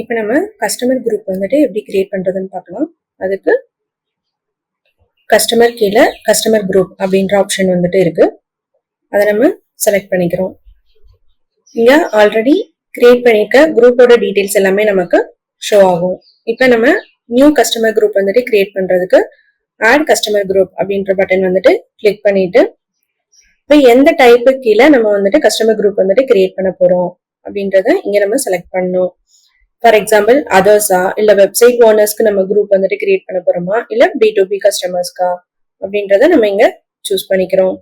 இப்போ நம்ம customer group வந்துட்டு எப்படி கிரியேட் பண்றதுன்னு பார்க்கலாம். அதுக்கு கஸ்டமர் கீழே கஸ்டமர் குரூப் அப்படின்ற ஆப்ஷன் வந்துட்டு இருக்கு. அதை நம்ம செலக்ட் பண்ணிக்கிறோம். இங்க ஆல்ரெடி கிரியேட் பண்ணியிருக்க குரூப்போட டீடைல்ஸ் எல்லாமே நமக்கு ஷோ ஆகும். இப்போ நம்ம நியூ கஸ்டமர் குரூப் வந்துட்டு கிரியேட் பண்றதுக்கு ஆட் கஸ்டமர் குரூப் அப்படின்ற பட்டன் வந்துட்டு கிளிக் பண்ணிட்டு இப்போ எந்த டைப்பு கீழே நம்ம வந்துட்டு கஸ்டமர் குரூப் வந்துட்டு கிரியேட் பண்ண போறோம் அப்படின்றத இங்க நம்ம செலக்ட் பண்ணோம். ஃபார் எக்ஸாம்பிள் அதர்ஸா இல்ல வெப்சைட் ஓனர்ஸ்க்கு நம்ம குரூப் வந்துட்டு கிரியேட் பண்ண போறோமா? இல்ல பி டு பி கஸ்டமர்ஸ்க்கா அப்படின்றத நம்ம இங்க சூஸ் பண்ணிக்கிறோம்.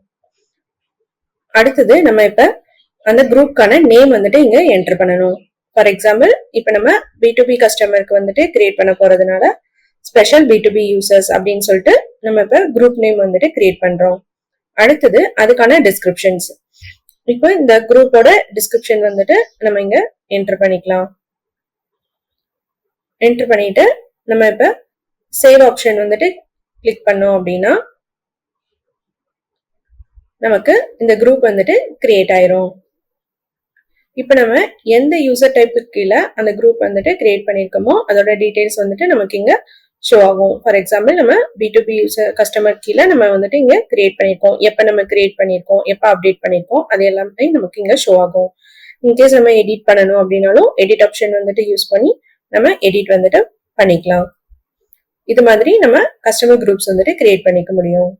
அடுத்தது நம்ம இப்ப அந்த குரூப்க்கான நேம் வந்துட்டு இங்க என்டர் பண்ணணும். ஃபார் எக்ஸாம்பிள் இப்ப நம்ம பி டு பி கஸ்டமருக்கு வந்துட்டு கிரியேட் பண்ண போறதுனால special B to B users அப்படின்னு சொல்லிட்டு நம்ம இப்ப குரூப் நேம் வந்துட்டு கிரியேட் பண்றோம். அடுத்தது அதுக்கான டிஸ்கிரிப்ஷன்ஸ் இப்போ இந்த குரூப்போட டிஸ்கிரிப்ஷன் வந்துட்டு நம்ம இங்க என்டர் பண்ணிக்கலாம். என்டர் பண்ணிட்டு நம்ம இப்ப சேவ் ஆப்ஷன் வந்துட்டு கிளிக் பண்ணோம் அப்படின்னா நமக்கு இந்த குரூப் வந்துட்டு கிரியேட் ஆயிரும். இப்போ நம்ம எந்த யூசர் டைப்புக்கு கீழே அந்த குரூப் வந்துட்டு கிரியேட் பண்ணியிருக்கோமோ அதோட டீடைல்ஸ் வந்துட்டு நமக்கு இங்க ஷோ ஆகும். ஃபார் எக்ஸாம்பிள் நம்ம B to B user customer கீழே நம்ம வந்துட்டு இங்க கிரியேட் பண்ணியிருக்கோம் எப்போ நம்ம கிரியேட் பண்ணியிருக்கோம் எப்போ அப்டேட் பண்ணியிருக்கோம் அது எல்லாமே நமக்கு இங்க ஷோ ஆகும். இன்கேஸ் நம்ம எடிட் பண்ணணும் அப்படின்னாலும் எடிட் ஆப்ஷன் வந்துட்டு யூஸ் பண்ணி நம்ம எடிட் வந்துட்டு பண்ணிக்கலாம். இது மாதிரி நம்ம கஸ்டமர் குரூப்ஸ் வந்துட்டு கிரியேட் பண்ணிக்க முடியும்.